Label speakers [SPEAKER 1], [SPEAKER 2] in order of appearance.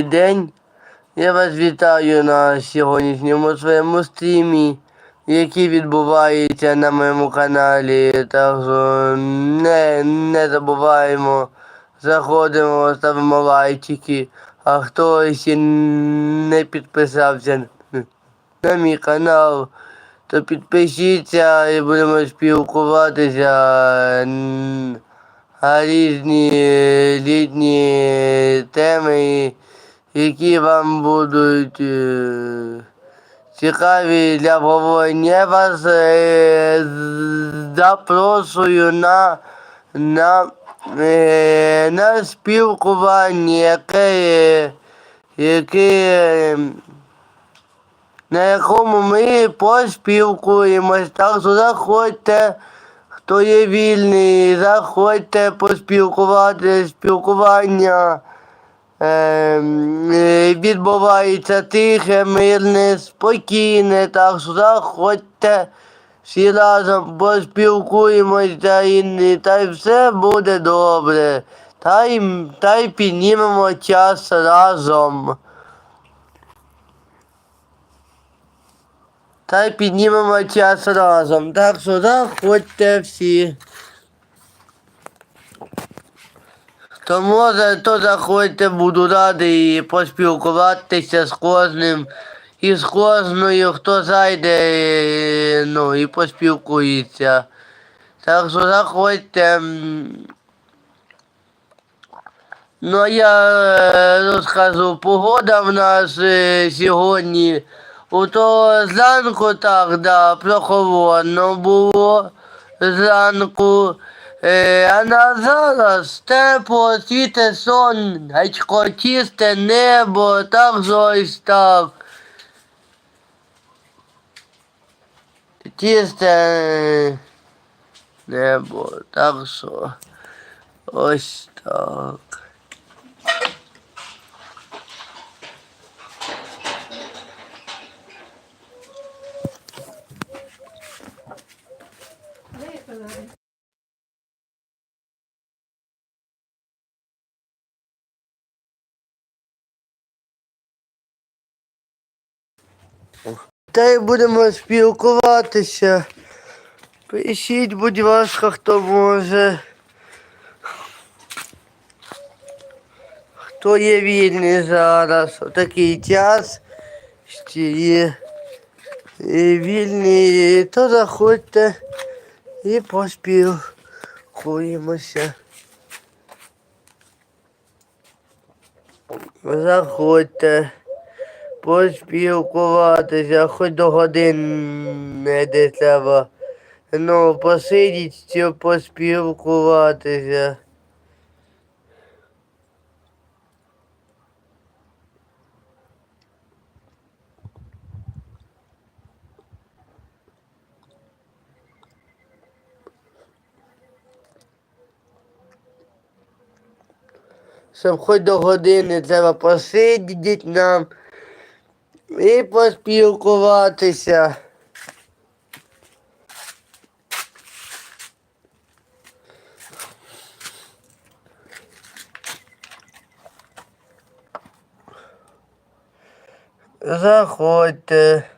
[SPEAKER 1] День. Я вас вітаю на сьогоднішньому своєму стрімі, який відбувається на моєму каналі. Так що не, не забуваємо, заходимо, ставимо лайчики. А хто ще не підписався на мій канал, то підпишіться і будемо спілкуватися на різні літні теми, які вам будуть е, цікаві для обговорення. Я вас е, запрошую на, на, е, на спілкування, яке, яке на якому ми поспілкуємось. Так що заходьте, хто є вільний, заходьте поспілкувати, спілкування. Ем, відбувається тихе, мирне, спокійне, так що заходьте всі разом поспілкуємося і та й все буде добре. Та й, та й піднімемо час разом. Та й піднімемо час разом. Так що заходьте всі. Може, то заходьте, буду радий поспілкуватися з кожним і з кожною, хто зайде, ну і поспілкується. Так що заходьте. Ну, я е, розкажу, погода в нас е, сьогодні. Ото зранку так, да, прохолодно було зранку. Е, а на зараз тепло, світе сонечко, чисте небо, так же ось так. Чисте е, небо, так що ось так. Та й будемо спілкуватися. Пишіть, будь ласка, хто може. Хто є вільний зараз? Отакий час. Ще є вільний, то заходьте і поспілкуємося. Заходьте поспілкуватися, хоч до години де треба. Ну, посидіть, поспілкуватися. Щоб хоч до години треба посидіти нам і поспілкуватися. Заходьте.